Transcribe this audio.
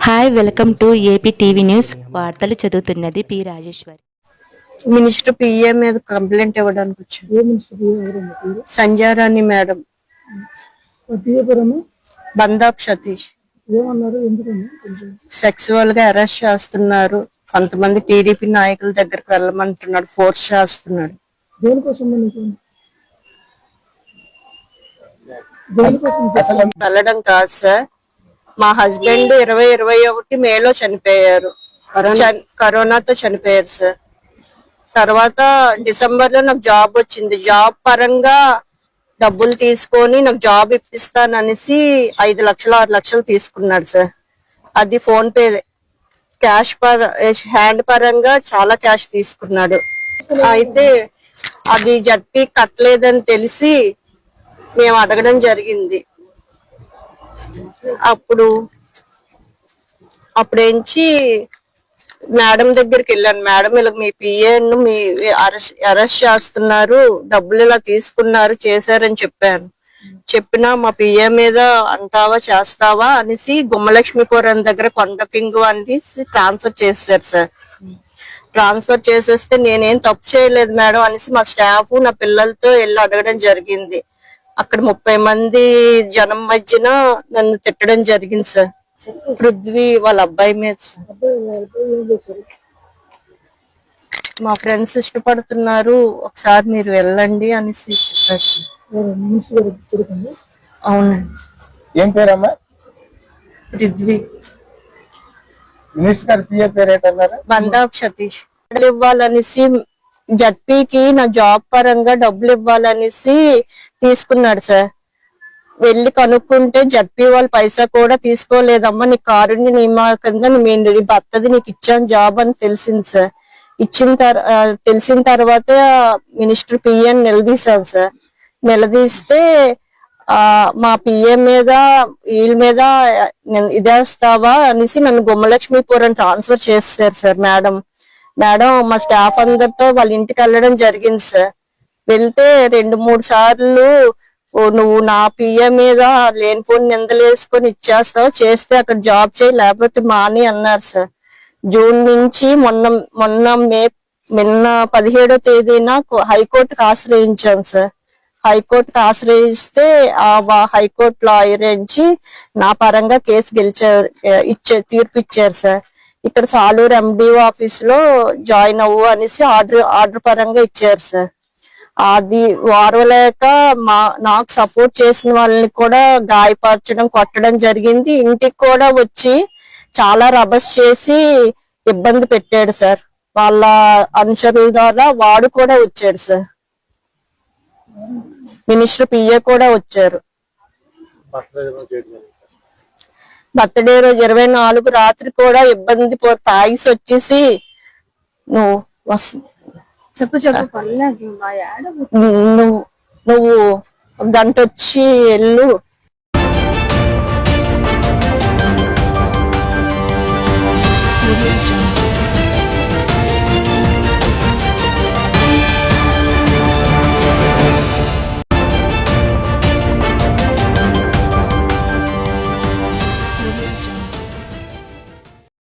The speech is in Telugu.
Hi welcome to AP TV news వార్తలు చదువుతున్నది పి రాజేశ్వరి. మినిస్టర్ పిఏ మీద కంప్లైంట్ ఇవ్వడానికి వచ్చాను సంజారాణి మేడం. బందాప్ సతీష్. సెక్సువల్గా అరెస్ట్ చేస్తున్నారు. కొంతమంది టీడీపీ నాయకుల దగ్గరికి వెళ్ళమంటున్నాడు. ఫోర్స్ చేస్తున్నాడు. వెళ్ళడం కాదు సార్. మా హస్బెండ్ ఇరవై ఇరవై ఒకటి మేలో చనిపోయారు. చన్- కరోనాతో చనిపోయారు సార్. తర్వాత డిసెంబర్లో నాకు జాబ్ వచ్చింది. జాబ్ పరంగా డబ్బులు తీసుకొని నాకు జాబ్ ఇప్పిస్తాననేసి ఐదు లక్షలు ఆరు లక్షలు తీసుకున్నాడు సార్. అది ఫోన్ పే క్యాష్ పర హ్యాండ్ పరంగా చాలా క్యాష్ తీసుకున్నాడు. అయితే అది జడ్పీ కట్టలేదని తెలిసి మేము అడగడం జరిగింది. అప్పుడు అప్పుడేంచి మేడం దగ్గరికి వెళ్ళాను. మేడం ఇలా మీ పిఏను మీ అరెస్ట్ అరెస్ట్ చేస్తున్నారు. డబ్బులు ఇలా తీసుకున్నారు చేశారని చెప్పాను. చెప్పినా మా పిఏ మీద అంటావా చేస్తావా అనేసి గుమ్మలక్ష్మీపురం దగ్గర కొండ పింగు అనేసి ట్రాన్స్ఫర్ చేశారు సార్. ట్రాన్స్ఫర్ చేసేస్తే నేనేం తప్పు చేయలేదు మేడం అనేసి మా స్టాఫ్ నా పిల్లలతో వెళ్ళి అడగడం జరిగింది. అక్కడ ముప్పై మంది జనం మధ్యన నన్ను తిట్టడం జరిగింది సార్. పృథ్వీ వాళ్ళ అబ్బాయి మీద మా ఫ్రెండ్స్ ఇష్టపడుతున్నారు ఒకసారి మీరు వెళ్ళండి అనేసి చెప్పారు అవునండి. ఏం పేరమ్మా? పృథ్వీ. మినిస్టర్ గారి పిఏ పేరు ఏంటన్నారు బందాబ్ సతీష్ ఇవ్వాలనేసి జడ్పీకి నా జాబ్ పరంగా డబ్బులు ఇవ్వాలనేసి తీసుకున్నాడు సార్. వెళ్ళి కనుక్కుంటే జడ్పీ వాళ్ళు పైసా కూడా తీసుకోలేదమ్మా నీ కారుని నియమా కింద నీ భర్తది నీకు ఇచ్చాను జాబ్ అని తెలిసింది సార్. ఇచ్చిన తర్ తెలిసిన తర్వాత మినిస్టర్ పిఎన్ నిలదీశాం సార్. నిలదీస్తే ఆ మా పిఏ మీద వీళ్ళ మీద ఇదేస్తావా? అనేసి నన్ను గుమ్మలక్ష్మీపురం ట్రాన్స్ఫర్ చేస్తారు సార్ మేడం. మేడం మా స్టాఫ్ అందరితో వాళ్ళ ఇంటికి వెళ్ళడం జరిగింది సార్. వెళ్తే రెండు మూడు సార్లు నువ్వు నా పిఏ మీద లేనిపోని ఫోన్ నిందలేసుకొని ఇచ్చేస్తావు చేస్తే అక్కడ జాబ్ చేయి లేకపోతే మాని అన్నారు సార్. జూన్ నుంచి మొన్న మొన్న మే నిన్న పదిహేడో తేదీన హైకోర్టుకు ఆశ్రయించాను సార్. హైకోర్టుకు ఆశ్రయిస్తే ఆ హైకోర్టు లాయర్ నుంచి నా పరంగా కేసు గెలిచారు ఇచ్చే తీర్పు ఇచ్చారు సార్. ఇక్కడ సాలూరు ఎండిఓ ఆఫీస్లో జాయిన్ అవ్వు అనేసి ఆర్డర్ ఆర్డర్ పరంగా ఇచ్చారు సార్. అది వారవలేక మా నాకు సపోర్ట్ చేసిన వాళ్ళని కూడా గాయపరచడం కొట్టడం జరిగింది. ఇంటికి కూడా వచ్చి చాలా రబస్ చేసి ఇబ్బంది పెట్టాడు సార్. వాళ్ళ అనుచరుల ద్వారా వాడు కూడా వచ్చాడు సార్. మినిస్టర్ పిఏ కూడా వచ్చారు. బర్త్డే రోజు ఇరవై నాలుగు రాత్రి కూడా ఇబ్బంది పో తాగిసి వచ్చేసి నువ్వు చెప్పు చెప్పు నువ్వు నువ్వు గంట వచ్చి వెళ్ళు.